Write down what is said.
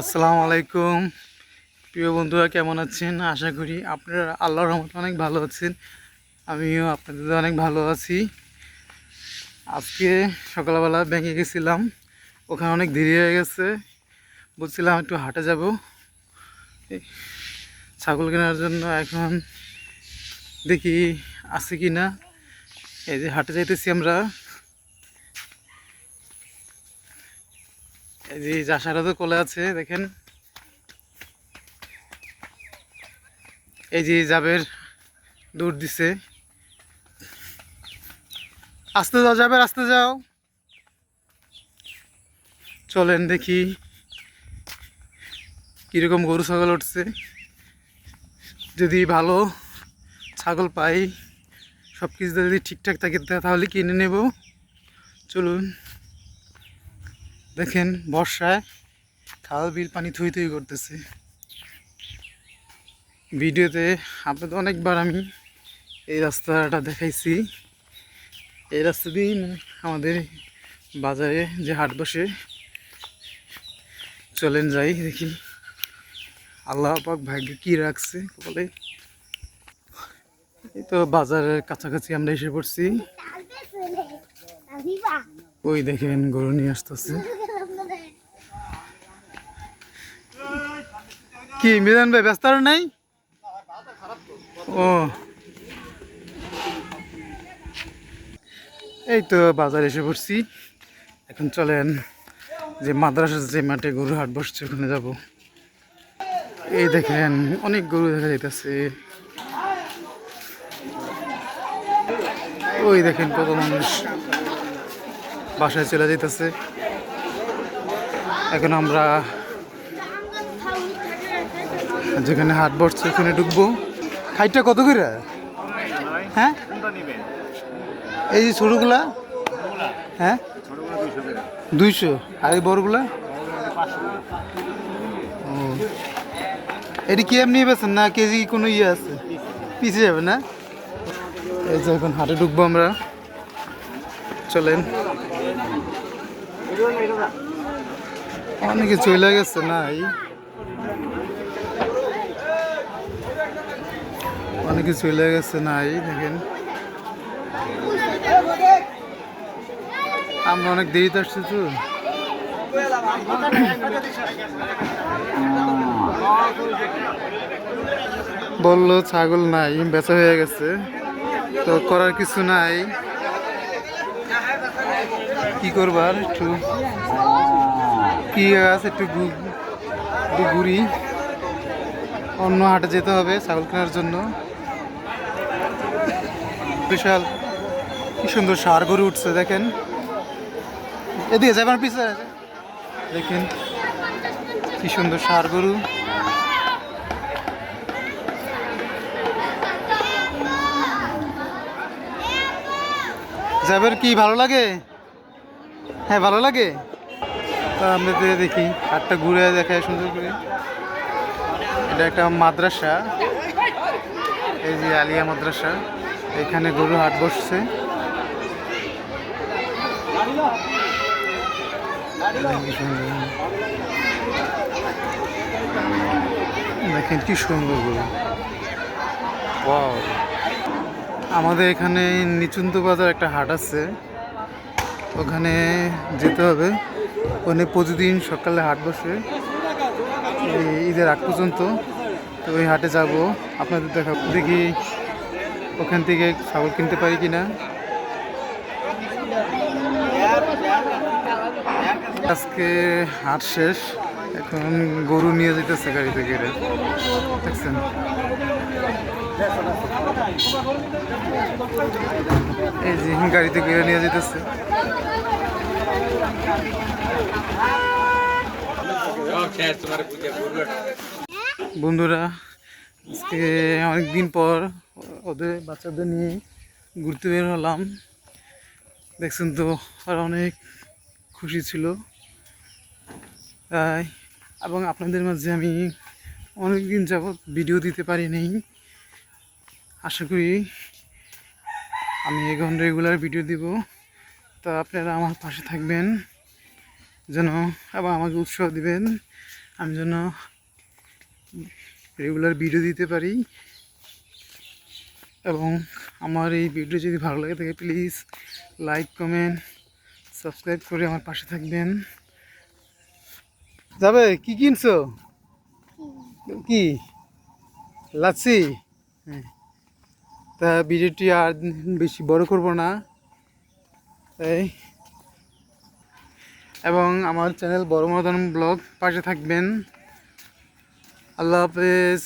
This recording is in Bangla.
আসসালামু আলাইকুম। প্রিয় বন্ধুরা, কেমন আছেন? আশা করি আপনারা আল্লাহর রহমতে অনেক ভালো আছেন। আমিও আপনাদের অনেক ভালো আছি। আজকে সকালবেলা ব্যাংকে গেছিলাম। ওখানে অনেক দেরি হয়ে গেছে। বলছিলাম একটু হাটে যাব। ছাগল কেনার জন্য এখন দেখি আছে কি না এই যে হাটে যাইতেছি আমরা। এই যে জাসারা তো কোলে আছে, দেখেন। এই যে জাবের দৌড় দিছে। আস্তে যাও যাবের আস্তে যাও। চলেন দেখি কীরকম গরু ছাগল উঠছে। যদি ভালো ছাগল পাই সব কিছু যদি ঠিকঠাক থাকে, তাহলে কিনে নেব। চলুন। দেখেন বর্ষায় খাল, বিল, পানি থুই থুই করতেছে। ভিডিওতে আপনাদের অনেকবার আমি এই রাস্তাটা দেখাইছি। এই রাস্তা দিয়েই আমাদের বাজারে যে হাট বসে, চলেন যাই, দেখি আল্লাহ পাক ভাগ্যে কী রাখছে, বলে। এই তো বাজারের কাছাকাছি আমরা এসে পড়ছি। ওই দেখেন গরু নিয়ে আসতেছে। কি মিজান ভাই ব্যস্ত নাই? ও। এই তো বাজার এসে পড়ছি। এখন চলেন যে মাদ্রাসার যে মাঠে গরু হাট বসছে, ওখানে যাব। এই দেখেন, অনেক গরু দেখা যাইতেছে। ওই দেখেন কত মানুষ বাসায় চলে যাইতেছে। এখন আমরা যেখানে হাট বসছে, ওখানে ঢুকবো। হাইটটা কত করে? হ্যাঁ? এই যে ছোটোগুলা? হ্যাঁ? দুইশো। আর এই বড়গুলা? ও। এটি কি এমনি বেছেন না কেজি কোনো ইয়ে আছে? পিছিয়ে যাবে না? এই যে এখন হাটে ঢুকবো আমরা। চলেন। অনেকে চলে গেছে নাই অনেকে চলে গেছে, নাই, দেখেন। আমরা অনেক দেরিতে আসছি তো। বলল ছাগল নাই, বেচা হয়ে গেছে। তো করার কিছু নাই। কি করবার একটু? কি আছে একটু একটু ঘুরি। অন্য হাটে যেতে হবে ছাগল কেনার জন্য। বিশাল, কি সুন্দর সার গরু উঠছে, দেখেন। এদিকে যাবেন পিছনে। দেখেন, কি সুন্দর সার গরু। যাবের কি, ভালো লাগে? হ্যাঁ ভালো লাগে? তা আমরা দেখি, হাটটা ঘুরে দেখায় সুন্দর করে। এটা একটা মাদ্রাসা। এই যে আলিয়া মাদ্রাসা। এখানে গরু হাট বসছে। দেখেন কি সুন্দর গরু. আমাদের এখানে নিচুন্ত বাজার একটা হাট আছে। ওখানে যেতে হবে। ওখানে প্রতিদিন সকালে হাট বসে। ঈদের আগ পর্যন্ত। তো ওই হাটে যাব। আপনাদের দেখা দেখি ওখান থেকে ছাগল কিনতে পারি কিনা? আজকে হাট শেষ, এখন গরু নিয়ে যেতেছে গাড়িতে গেড়ে দেখছেন? এই যে গাড়িতে গেড়ে নিয়ে যেতেছে। বন্ধুরা আজকে অনেকদিন পর ওদের বাচ্চাদের নিয়ে ঘুরতে বের হলাম। দেখছেন তো, আর অনেক খুশি ছিল। তাই, এবং আপনাদের মাঝে আমি অনেক দিন যাবৎ ভিডিও দিতে পারি নাই। আশা করি আমি এখন রেগুলার ভিডিও দিব। তা আপনারা আমার পাশে থাকবেন, যেন আবার আমাকে উৎসাহ দিবেন। আমি যেন রেগুলার ভিডিও দিতে পারি। এবং আমার এই ভিডিও যদি ভালো লাগে থাকে প্লিজ লাইক কমেন্ট সাবস্ক্রাইব করে আমার পাশে থাকবেন। যাবে? কি কিনছো? কি? লাচ্ছি? হ্যাঁ। তা ভিডিওটি আর বেশি বড় করব না। তাই এবং আমার চ্যানেল বড় মদন ব্লগ পাশে থাকবেন। আল্লাহ হাফেজ